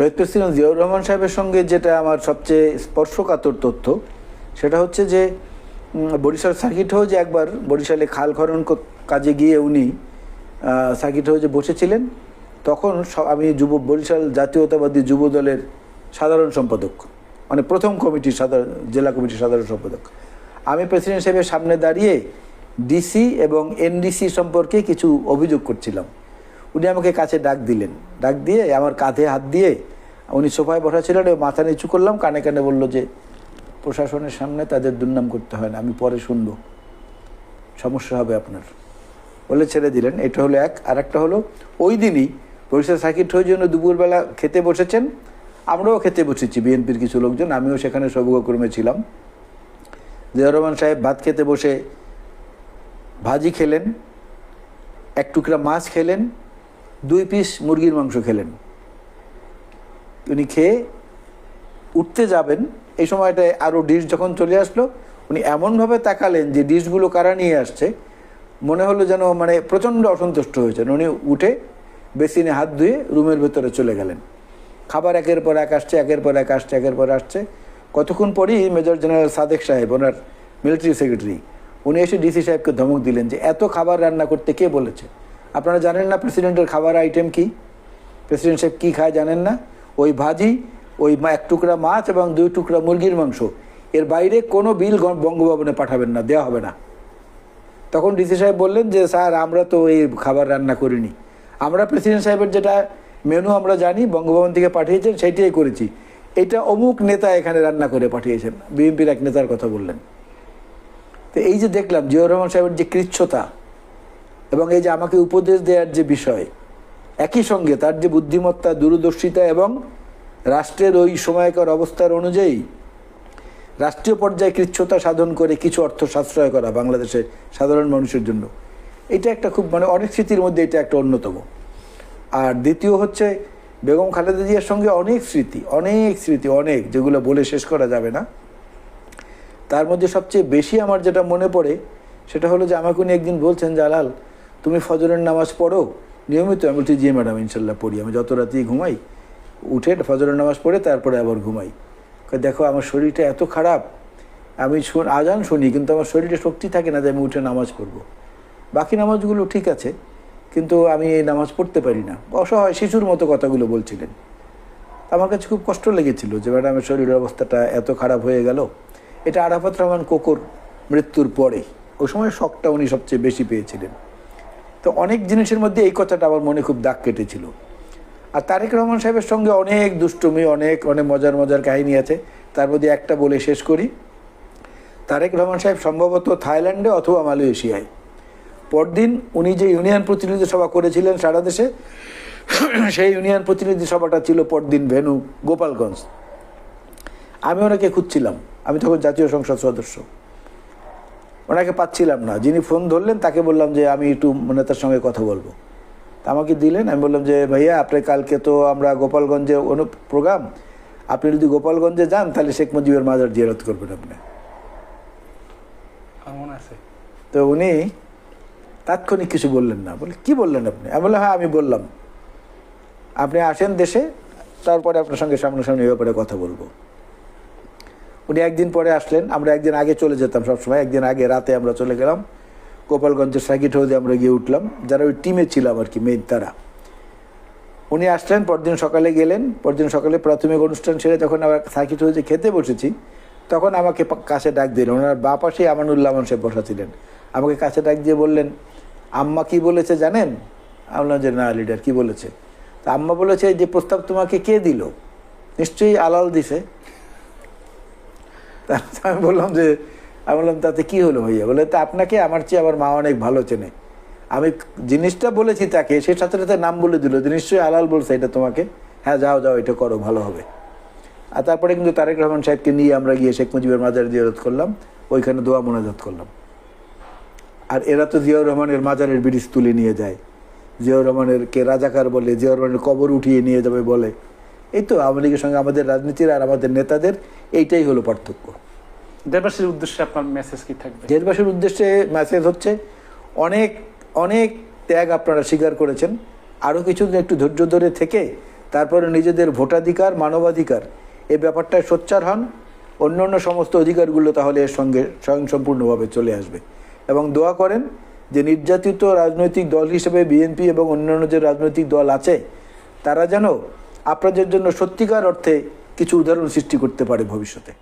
শহীদ president Ziaur Rahman সাহেবের সঙ্গে যেটা আমার সবচেয়ে স্পর্শকাতর তথ্য, সেটা হচ্ছে যে বরিশাল সার্কিট হাউজে একবার বরিশালে খাল খনন কাজে গিয়ে উনি সার্কিট হাউজে বসেছিলেন। তখন আমি যুব, বরিশাল জাতীয়তাবাদী যুব দলের সাধারণ সম্পাদক মানে প্রথম কমিটির সাধারণ, জেলা কমিটির সাধারণ সম্পাদক। আমি প্রেসিডেন্ট সাহেবের সামনে দাঁড়িয়ে ডিসি এবং এনডিসি সম্পর্কে কিছু অভিযোগ করছিলাম। উনি আমাকে কাছে ডাক দিলেন। ডাক দিয়ে আমার কাঁধে হাত দিয়ে উনি সোফায় বসা ছিলেন মাথা নিচু করলাম, কানে কানে বলল যে, প্রশাসনের সামনে তাদের দুর্নাম করতে হয় না, আমি পরে শুনব। সমস্যা হবে আপনার। বলে ছেড়ে দিলেন। এটা হলো এক। আর একটা হলো, ওই দিনই বরিশাল সার্কিট হয়ে জন্য দুপুরবেলা খেতে বসেছেন। আমরাও খেতে বসেছি, বিএনপির কিছু লোকজন, আমিও সেখানে সৌভাগ্যক্রমে ছিলাম। জিয়া রহমান সাহেব ভাত খেতে বসে ভাজি খেলেন, এক টুকরা মাছ খেলেন দুই পিস মুরগির মাংস খেলেন। উনি খেয়ে উঠতে যাবেন। এই সময়টায় আরও ডিশ যখন চলে আসলো, উনি এমনভাবে তাকালেন যে ডিশগুলো কারা নিয়ে আসছে, মনে হলো যেন মানে প্রচণ্ড অসন্তুষ্ট হয়েছেন। উনি উঠে বেসিনে হাত ধুয়ে রুমের ভেতরে চলে গেলেন। খাবার একের পর এক আসছে, একের পর এক আসছে, একের পর আসছে। কতক্ষণ পরই মেজর জেনারেল সাদেক সাহেব, ওনার মিলিটারি সেক্রেটারি, উনি এসে ডিসি সাহেবকে ধমক দিলেন যে, এত খাবার রান্না করতে কে বলেছে? আপনারা জানেন না প্রেসিডেন্টের খাবার আইটেম কি? প্রেসিডেন্ট সাহেব কী খায় জানেন না? ওই ভাজি, ওই এক টুকরা মাছ এবং দুই টুকরা মুরগির মাংস। এর বাইরে কোনো বিল বঙ্গভবনে পাঠাবেন না, দেওয়া হবে না। তখন ডিসি সাহেব বললেন যে, স্যার, আমরা তো এই খাবার রান্না করিনি। আমরা প্রেসিডেন্ট সাহেবের যেটা মেনু আমরা জানি, বঙ্গভবন থেকে পাঠিয়েছেন, সেইটাই করেছি। এটা অমুক নেতা এখানে রান্না করে পাঠিয়েছেন। বিএনপির এক নেতার কথা বললেন। তো এই যে দেখলাম, জিয়াউর রহমান সাহেবের যে কৃচ্ছতা এবং এই যে আমাকে উপদেশ দেওয়ার যে বিষয়, একই সঙ্গে তার যে বুদ্ধিমত্তা, দূরদর্শিতা এবং রাষ্ট্রের ওই সময়কার অবস্থার অনুযায়ী রাষ্ট্রীয় পর্যায়ে কৃচ্ছতা সাধন করে কিছু অর্থ সাশ্রয় করা বাংলাদেশের সাধারণ মানুষের জন্য, এটা একটা খুব মানে অনেক স্মৃতির মধ্যে এটা একটা অন্যতম। আর দ্বিতীয় হচ্ছে বেগম খালেদা জিয়ার সঙ্গে অনেক স্মৃতি অনেক স্মৃতি, অনেক, যেগুলো বলে শেষ করা যাবে না। তার মধ্যে সবচেয়ে বেশি আমার যেটা মনে পড়ে, সেটা হলো যে আমাকে উনি একদিন বলছেন, জালাল তুমি ফজরের নামাজ পড়ো, নিয়মিত, আমি বলছি, জি ম্যাডাম, ইনশাল্লাহ পড়ি, আমি যত রাতেই ঘুমাই, উঠে ফজরের নামাজ পড়ে, তারপরে আবার ঘুমাই। দেখো, আমার শরীরটা এত খারাপ, আমি শুন, আজান শুনি, কিন্তু আমার শরীরে শক্তি থাকে না যে আমি উঠে নামাজ পড়ব। বাকি নামাজগুলো ঠিক আছে, কিন্তু আমি এই নামাজ পড়তে পারি না। অসহায় শিশুর মতো কথাগুলো বলছিলেন। আমার কাছে খুব কষ্ট লেগেছিল যে ম্যাডামের শরীরের অবস্থাটা এত খারাপ হয়ে গেল। এটা আরাফাত রহমান কোকর মৃত্যুর পরে, ওই সময় শখটা উনি সবচেয়ে বেশি পেয়েছিলেন। তো অনেক জিনিসের মধ্যে এই কথাটা আমার মনে খুব দাগ কেটেছিল। আর তারেক রহমান সাহেবের সঙ্গে অনেক দুষ্টুমি, অনেক অনেক মজার মজার কাহিনী আছে। তার মধ্যে একটা বলে শেষ করি। তারেক রহমান সাহেব সম্ভবত থাইল্যান্ডে অথবা মালয়েশিয়ায়। পরদিন উনি যে ইউনিয়ন প্রতিনিধি সভা করেছিলেন সারা দেশে, সেই ইউনিয়ন প্রতিনিধি সভাটা ছিল পরদিন ভেনু গোপালগঞ্জ। আমি ওনাকে খুঁজছিলাম। আমি তখন জাতীয় সংসদ সদস্য। ওনাকে পাচ্ছিলাম না। যিনি ফোন ধরলেন তাকে বললাম যে আমি একটু নেতার সঙ্গে কথা বলব। তা আমাকে দিলেন আমি বললাম যে ভাইয়া আপনি কালকে তো আমরা গোপালগঞ্জে অনু প্রোগ্রাম। আপনি যদি গোপালগঞ্জে যান তাহলে শেখ মুজিবের মাজার জিয়ারত করবেন আপনি। তো উনি তাৎক্ষণিক কিছু বললেন না। বলে কি বললেন আপনি? আমি বললাম হ্যাঁ আমি বললাম। আপনি আসেন দেশে তারপরে আপনার সঙ্গে সামনাসামনি এই ব্যাপারে কথা বলব। উনি একদিন পরে আসলেন, আমরা একদিন আগে চলে যেতাম সবসময়, একদিন আগে রাতে আমরা চলে গেলাম, গোপালগঞ্জের সার্কিট হাউসে আমরা গিয়ে উঠলাম, যারা ওই টিমে ছিলাম আর কি মেন তারা। উনি আসলেন, পরদিন সকালে গেলেন, পরদিন সকালে প্রাথমিক অনুষ্ঠান সেরে যখন আবার সার্কিট হাউসে খেতে বসেছি, তখন আমাকে কাছে ডাক দিলেন, ওনার বা পাশে আমানুল্লাহ মানুষ বসা ছিলেন আমাকে কাছে ডাক দিয়ে বললেন, আম্মা কি বলেছে জানেন? আমি বললাম যে, না লিডার, কি বলেছে? তা আম্মা বলেছে যে প্রস্তাব তোমাকে কে দিল? নিশ্চয়ই আলাল দিছে। আমি বললাম যে, আমি বললাম, তাতে কি হলো ভাইয়া? বলে, তা আপনাকে, আমার চেয়ে আমার মা অনেক ভালো চেনে। আমি জিনিসটা বলেছি তাকে, সে সাথে সাথে নাম বলে দিল যে, নিশ্চয়ই আলাল বলছে এটা তোমাকে। হ্যাঁ যাও যাও, এটা করো, ভালো হবে। আর তারপরে কিন্তু তারেক রহমান সাহেবকে নিয়ে আমরা গিয়ে শেখ মুজিবের মাজার জিয়ারত করলাম। ওইখানে দোয়া মোনাজাত করলাম। আর এরা তো জিয়াউর রহমানের মাজারের ব্রিজ তুলে নিয়ে যায়। জিয়াউর রহমানের কে রাজাকার বলে, জিয়াউর রহমানের কবর উঠিয়ে নিয়ে যাবে বলে। এই তো আওয়ামী লীগের সঙ্গে আমাদের রাজনীতির আর আমাদের নেতাদের এইটাই হলো পার্থক্য। দেশবাসীর উদ্দেশ্যে আপনার মেসেজ কি থাকবে? দেশবাসীর উদ্দেশ্যে মেসেজ হচ্ছে অনেক অনেক ত্যাগ আপনারা স্বীকার করেছেন। আরও কিছুদিন একটু ধৈর্য ধরে থেকে তারপরে নিজেদের ভোটাধিকার মানবাধিকার এই ব্যাপারটায় সোচ্চার হন। অন্য অন্য সমস্ত অধিকারগুলো তাহলে এর সঙ্গে স্বয়ংসম্পূর্ণভাবে চলে আসবে। এবং দোয়া করেন যে নির্যাতিত রাজনৈতিক দল হিসেবে বিএনপি এবং অন্যান্য যে রাজনৈতিক দল আছে তারা যেন আপনাদের জন্য সত্যিকার অর্থে কিছু উদাহরণ সৃষ্টি করতে পারে ভবিষ্যতে।